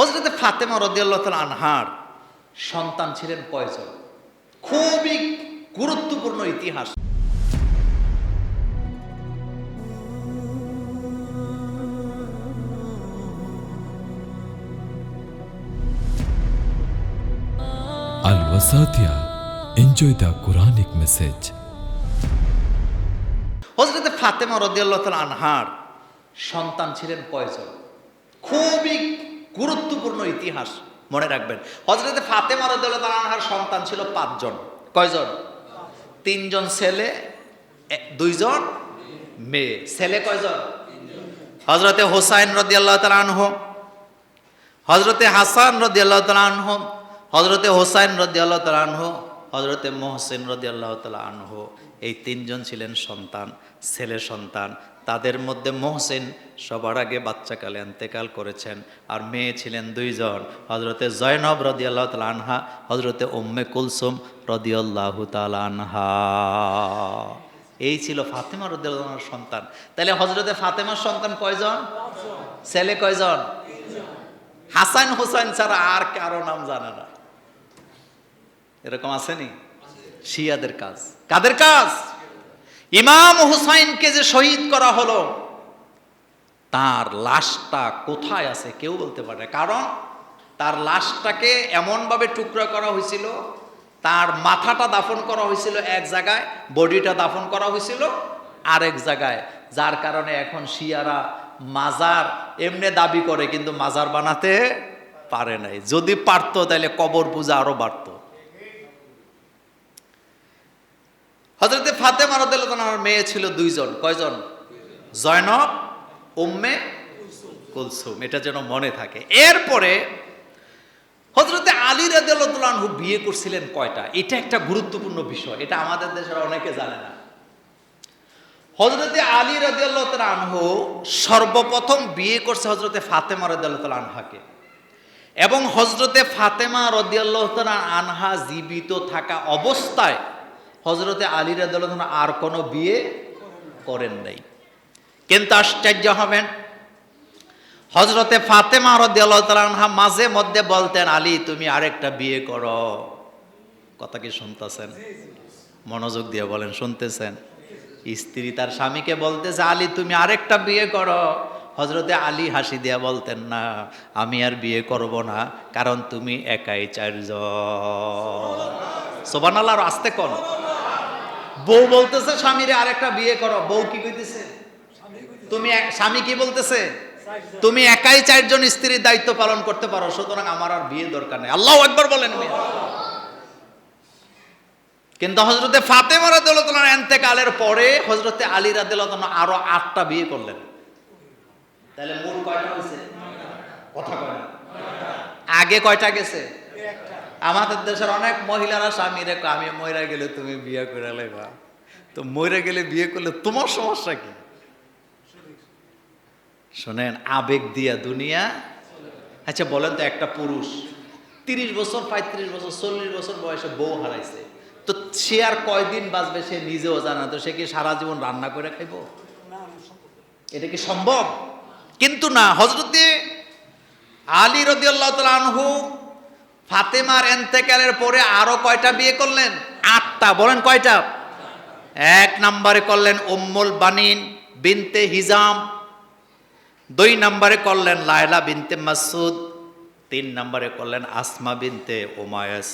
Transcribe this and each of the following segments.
হজরতে ফাতেমা রদিয়াল্লাহ তাল আনহার সন্তান ছিলেন কয়জন খুবই গুরুত্বপূর্ণ ইতিহাস Al Wasatia. Enjoy the Quranic message. হজরতে ফাতেমা রদিয়াল্লাহ আনহার সন্তান ছিলেন কয়জন খুবই গুরুত্বপূর্ণ ইতিহাস মনে রাখবেন। হজরতে তাল আনহার সন্তান ছিল পাঁচজন। কয়জন? তিনজন ছেলে দুইজন মেয়ে। ছেলে কয়জন? হজরতে হোসাইন রদিয়াল্লাহ তাল আনহ হজরতে হাসান রদিয়াল্লাহ তাল আনহ হজরতে হোসাইন রদিয়াল্লাহ তাল আনহ হজরতে মোহসেন রদি তাল আনহ। এই তিনজন ছিলেন সন্তান, ছেলে সন্তান। তাদের মধ্যে মোহসেন সবার আগে বাচ্চাকালে এন্তেকাল করেছেন। আর মেয়ে ছিলেন দুইজন হজরতে জয়নব রদিয়াল্লাহ তাল আনহা হজরতে উম্মে কুলসুম রদিয়াল্লাহ তাল আনহা। এই ছিল ফাতেমা রদিয়াল্লাহর সন্তান। তাহলে হজরতে ফাতেমার সন্তান কয়জন? ছেলে কয়জন? হাসান হোসেন ছাড়া আর কারও নাম জানে না। এরকম আসেনি শিয়াদের কাজ। কাদের কাজ? ইমাম হুসাইনকে যে শহীদ করা হলো, তার লাশটা কোথায় আছে কেউ বলতে পারে কারণ তার লাশটাকে এমনভাবে টুকরা করা হয়েছিল, তার মাথাটা দাফন করা হয়েছিল এক জায়গায়, বডিটা দাফন করা হয়েছিল আরেক জায়গায়, যার কারণে এখন শিয়ারা মাজার এমনি দাবি করে, কিন্তু মাজার বানাতে পারে নাই। যদি পারতো, তাহলে কবর পূজা আরও বাড়তো। হজরতে ফাতেমা রাদিয়াল্লাহু মেয়ে ছিল দুইজন। কয়জন? জয়নব, উম্মে কুলসুম। এটা যেন মনে থাকে। এরপরে হজরতে আলী রাদিয়াল্লাহু বিয়ে করছিলেন কয়টা? এটা একটা গুরুত্বপূর্ণ বিষয়। এটা আমাদের দেশের অনেকে জানে না। হজরতে আলী রাদিয়াল্লাহু আনহু সর্বপ্রথম বিয়ে করছে হজরতে ফাতেমা রাদিয়াল্লাহু আনহাকে। এবং হজরতে ফাতেমা তাআলা আনহা জীবিত থাকা অবস্থায় হজরতে আলী রাদিয়াল্লাহু তাআলা আর কোনো বিয়ে করেন নাই। কিন্তু আশ্চর্য হবেন হজরতে ফাতেমা আনহা মাঝে মধ্যে বলতেন, আলী, তুমি আরেকটা বিয়ে করো। কথা কি শুনতেছেন? মনোযোগ দিয়ে বলেন, শুনতেছেন। স্ত্রী তার স্বামীকে বলতেছে, আলী, তুমি আরেকটা বিয়ে করো। হজরতে আলী হাসি দিয়া বলতেন, না, আমি আর বিয়ে করব না, কারণ তুমি একাই চারজন। সোবান আল্লাহর আসতে কোন। বউ বলতেছে, স্বামীরে আরেকটা বিয়ে করো। বউ কি কইতেছে? তুমি স্বামী কি বলতেছে? তুমি একাই চারজন স্ত্রীর দায়িত্ব পালন করতে পারো, সুতরাং আমার আর বিয়ে দরকার নেই। আল্লাহ একবার বলেন কিন্তু হজরতে ফাতেমা রাদিয়াল্লাহু এন্তেকালের পরে হজরতে আলী রাদিয়াল্লাহু আরও আটটা বিয়ে করলেন। তাহলে মোট কয়টা হয়েছে কথা কয় আগে কয়টা গেছে? আমাদের দেশের অনেক মহিলারা স্বামী রেখো আমি মহিলা গেলে তুমি বিয়ে করে লাইবা। তো মহিলা গেলে বিয়ে করলে তোমার সমস্যা কি? শোনেন, আবেগ দিয়া দুনিয়া। আচ্ছা বলেন তো একটা পুরুষ, তিরিশ বছর, পঁয়ত্রিশ বছর, চল্লিশ বছর বয়সে বউ হারাইছে। তো সে আর কয়দিন বাঁচবে সে নিজেও জানা তো সে কি সারা জীবন রান্না করে খাইব? এটা কি সম্ভব? কিন্তু না হজরতে আলী রদিয়াল্লাহ তাআলা আনহু ফাতেমার এন্তেকালের পরে আরও কয়টা বিয়ে করলেন? আটটা, বলেন কয়টা? এক নম্বরে করলেন উম্মুল বানিন বিনতে হিজাম, দুই নম্বরে করলেন লায়লা বিনতে মাসুদ তিন নম্বরে করলেন আসমা বিনতে ওমায়াস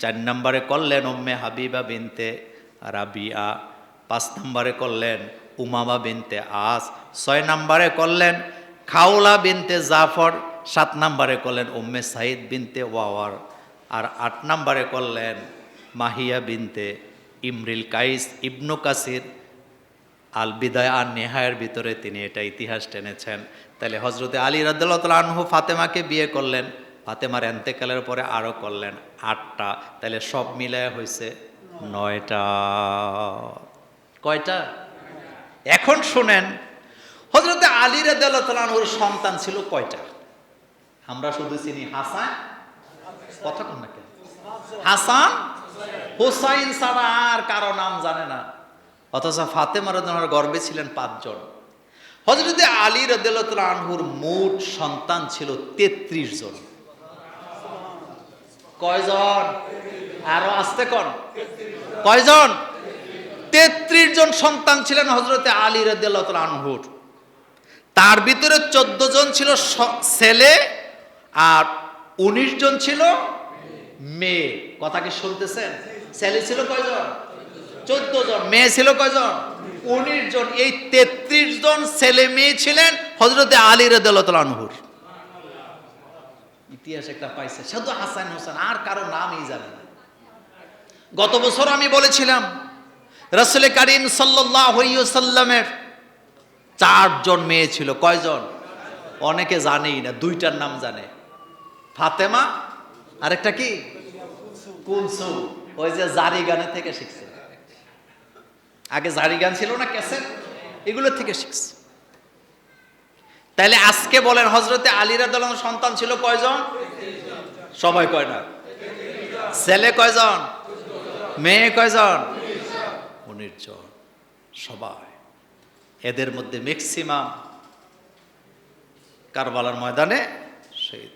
চার নম্বরে করলেন উম্মে হাবিবা বিনতে রাবিয়া, পাঁচ নম্বরে করলেন উমামা বিনতে আস, ছয় নম্বরে করলেন খাওলা বিনতে জাফর সাত নম্বরে করলেন উম্মে সাইদ বিনতে ওয়াওয়ার, আর আট নম্বরে করলেন মাহিয়া বিনতে ইমরিল কাইস ইবনু কাসির। আল বিদায় আর নেহায়ের ভিতরে তিনি এটা ইতিহাস টেনেছেন। তাহলে হজরতে আলী রাদ্দাল্লাহ আনহু ফাতেমাকে বিয়ে করলেন, ফাতেমার এন্তেকালের পরে আরও করলেন আটটা। তাহলে সব মিলায় হয়েছে নয়টা। কয়টা? এখন শুনেন হজরতে আলী রাদ্দাল্লাহ আনহুর সন্তান ছিল কয়টা? আমরা শুধু চিনি হাসান কোন না হাসান, হুসাইন ছাড়া আর কারও নাম জানে না। অথচ ফাতেমা রাদিয়াল্লাহু গর্বে ছিলেন পাঁচজন। হজরতে আলী রদুল্লাহ আনহুর মোট সন্তান ছিল তেত্রিশ জন। কয়জন? আরও আসতে কন। কয়জন? তেত্রিশ জন সন্তান ছিলেন হজরতে আলী রদুল্লাহ আনহুর। তার ভিতরে চোদ্দ জন ছিল ছেলে আর উনিশ জন ছিল মেয়ে। কথা কি শুনতেছেন? ছেলে ছিল কয়জন? চোদ্দ জন। মেয়ে ছিল কয়জন? উনিশ জন। এই তেত্রিশ জন ছেলে মেয়ে ছিলেন হজরতে আলী রদুল্লাহুর ইতিহাস একটা পাইছে। শুধু হাসান হোসেন, আর কারও নামই জানে না। গত বছর আমি বলেছিলাম, রসুল করিম সাল্লামের চারজন মেয়ে ছিল। কয়জন? অনেকে জানেই না, দুইটার নাম জানে। ফাতেমা, আরেকটা কি? কুলসু ওই যে জারি গানে থেকে শিখছে। আগে জারি গান ছিল না, ক্যাসেট? এগুলো থেকে শিখছে। তাইলে আজকে বলেন হজরতে আলীরা দল সন্তান ছিল কয়জন? সবাই কয় না। ছেলে কয়জন? মেয়ে কয়জন? উনিশ জন। সবাই। এদের মধ্যে ম্যাক্সিমাম কারবালার ময়দানে শহীদ